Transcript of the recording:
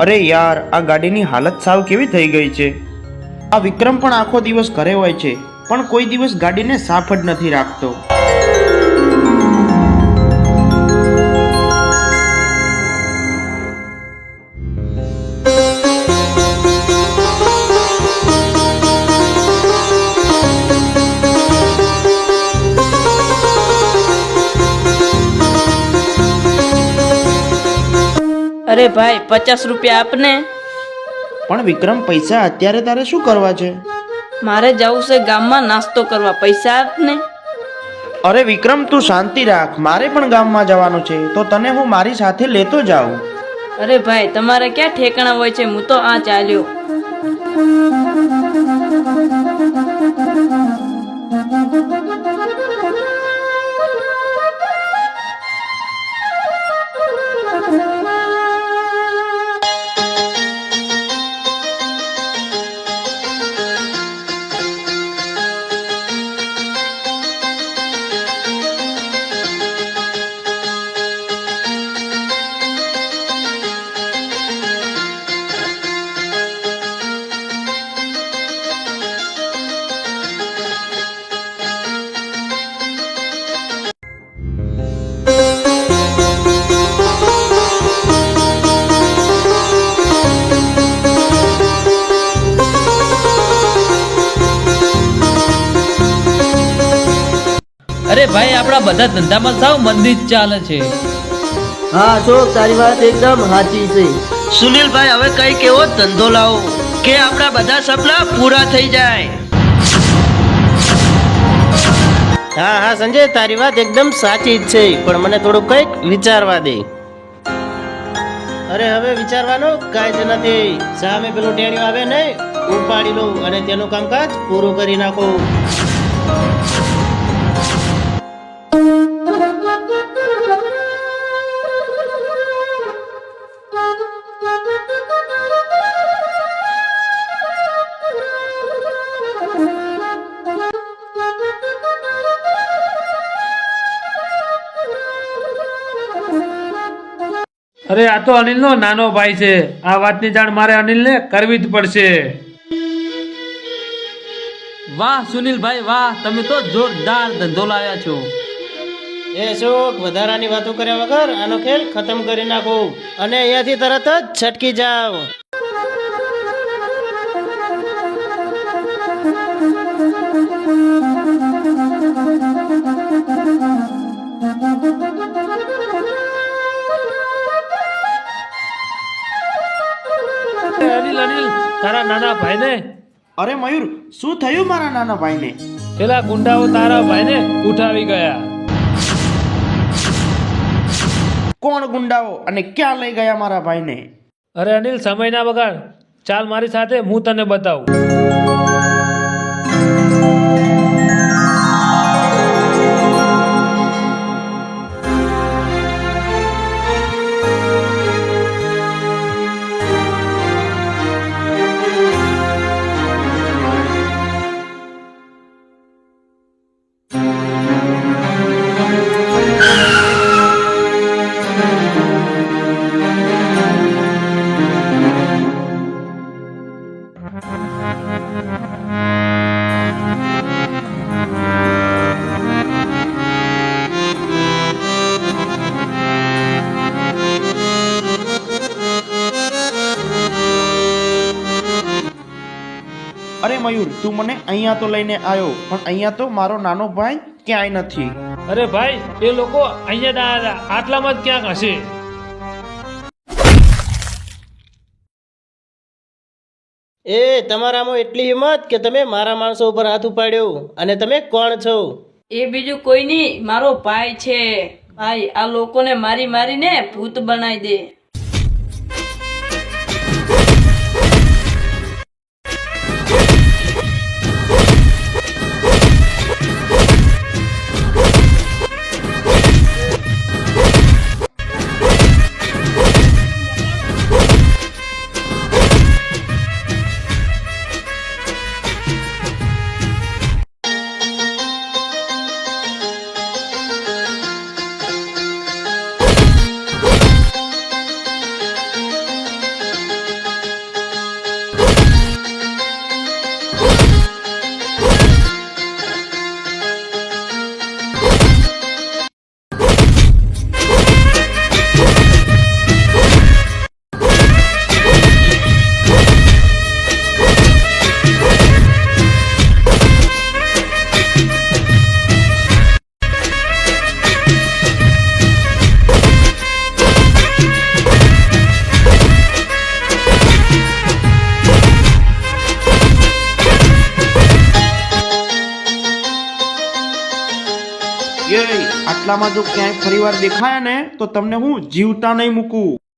અરે યાર, આ ગાડીની હાલત સાવ કેવી થઈ ગઈ છે. આ વિક્રમ પણ આખો દિવસ ઘરે હોય છે, પણ કોઈ દિવસ ગાડીને સાફ જ નથી રાખતો. અરે ભાઈ પચાસ રૂપિયા આપને. પણ વિક્રમ પૈસા અત્યારે તારે શું કરવા છે? મારે જવું છે ગામમાં નાસ્તો કરવા. પૈસા આપને. અરે વિક્રમ તું શાંતિ રાખ. મારે પણ ગામમાં જવાનું છે. તો તને હું મારી સાથે લેતો જાઉં. અરે ભાઈ તમારે ક્યાં ઠેકાણા હોય છે? હું તો આ ચાલ્યો. અરે ભાઈ આપણા બધા ધંધામાં સાવ મંદી જ ચાલે છે. હા અશોક તારી વાત એકદમ સાચી છે. સુનિલભાઈ હવે કઈ એવો ધંધો લાવો કે આપણા બધા સપના પૂરા થઈ જાય. હા હા સંજય તારી વાત એકદમ સાચી જ છે પણ મને થોડું કંઈક વિચારવા દે. અરે હવે વિચારવાનો કાંઈ જ નથી. સામે પેલું ટેણ્યું આવે ને ઉપાડી લઉં અને તેનું કામકાજ પૂરું કરી નાખો. અરે આ તો અનિલનો નાનો ભાઈ છે. આ વાતની જાણ મારે અનિલને કરવી જ પડશે. વાહ સુનિલભાઈ વાહ તમે તો જોરદાર ધંધો લાવ્યા છો. એ અશોક વધારાની વાતો કર્યા વગર આનો ખેલ ખતમ કરી નાખો. અને અહીંયાથી તરત જ છટકી જાઓ. અનિલ અનિલ તારા નાના ભાઈને? અરે મયુર શું થયું મારા નાના ભાઈને? પેલા ગુંડાઓ તારા ભાઈને ઉઠાવી ગયા. કોણ ગુંડાઓ અને ક્યાં લઈ ગયા મારા ભાઈને? અરે અનિલ સમય ના બગાડ. ચાલ મારી સાથે હું તને બતાવું. મયુર તું મને અહીંયા તો લઈને આવ્યો પણ અહીંયા તો મારો નાનો ભાઈ ક્યાંય નથી. અરે ભાઈ એ લોકો અહીંયા આટલામાં જ ક્યાંક હશે? એ તમારામાં એટલી હિંમત કે તમે મારા માણસો ઉપર હાથ ઉપાડ્યો? અને તમે કોણ છો? એ બીજું કોઈ નહીં મારો ભાઈ છે. ભાઈ આ લોકોને મારી મારીને ભૂત બનાવી દે. રસ્તામાં જો ક્યાંય ફરીવાર દેખાયા ને તો તમને હું જીવતા નહીં મૂકું.